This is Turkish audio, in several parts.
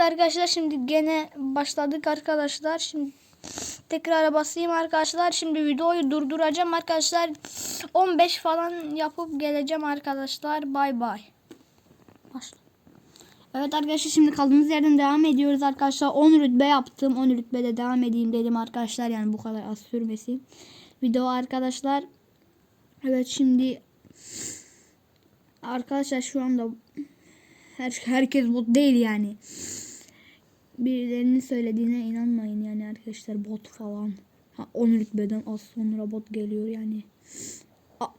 Arkadaşlar şimdi gene başladık arkadaşlar. Şimdi tekrar basayım arkadaşlar. Şimdi videoyu durduracağım arkadaşlar. 15 falan yapıp geleceğim arkadaşlar. Bay bay. Başla. Evet arkadaşlar şimdi kaldığımız yerden devam ediyoruz arkadaşlar. 10 rütbe yaptım. 10 rütbede devam edeyim dedim arkadaşlar. Yani bu kadar az sürmesin. Video arkadaşlar. Evet şimdi arkadaşlar şu anda her, herkes bot değil yani. Birilerinin söylediğine inanmayın yani arkadaşlar bot falan. Ha, 10 rütbeden az sonra bot geliyor yani. A-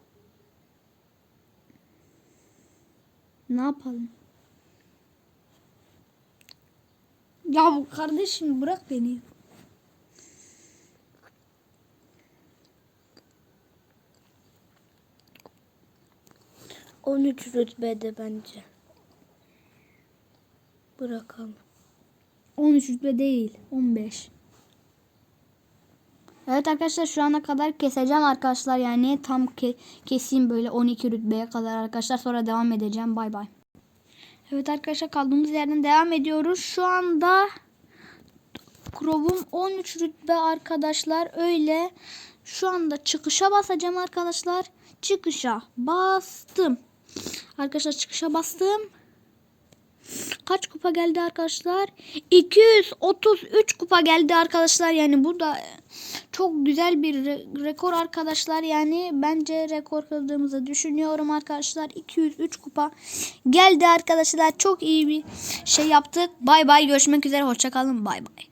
ne yapalım? Ya bu kardeşim bırak beni. On üç rütbede bence. Bırakalım. 13 rütbe değil 15. Evet arkadaşlar şu ana kadar keseceğim arkadaşlar yani tam ke keseyim böyle 12 rütbeye kadar arkadaşlar sonra devam edeceğim bay bay. Evet arkadaşlar kaldığımız yerden devam ediyoruz. Şu anda Chrom'um 13 rütbe arkadaşlar öyle. Şu anda çıkışa basacağım arkadaşlar. Çıkışa bastım. Arkadaşlar çıkışa bastım. Kaç kupa geldi arkadaşlar? 233 kupa geldi arkadaşlar. Yani bu da çok güzel bir re- rekor arkadaşlar. Yani bence rekor kırdığımızı düşünüyorum arkadaşlar. 203 kupa geldi arkadaşlar. Çok iyi bir şey yaptık. Bay bay görüşmek üzere. Hoşçakalın. Bay bay.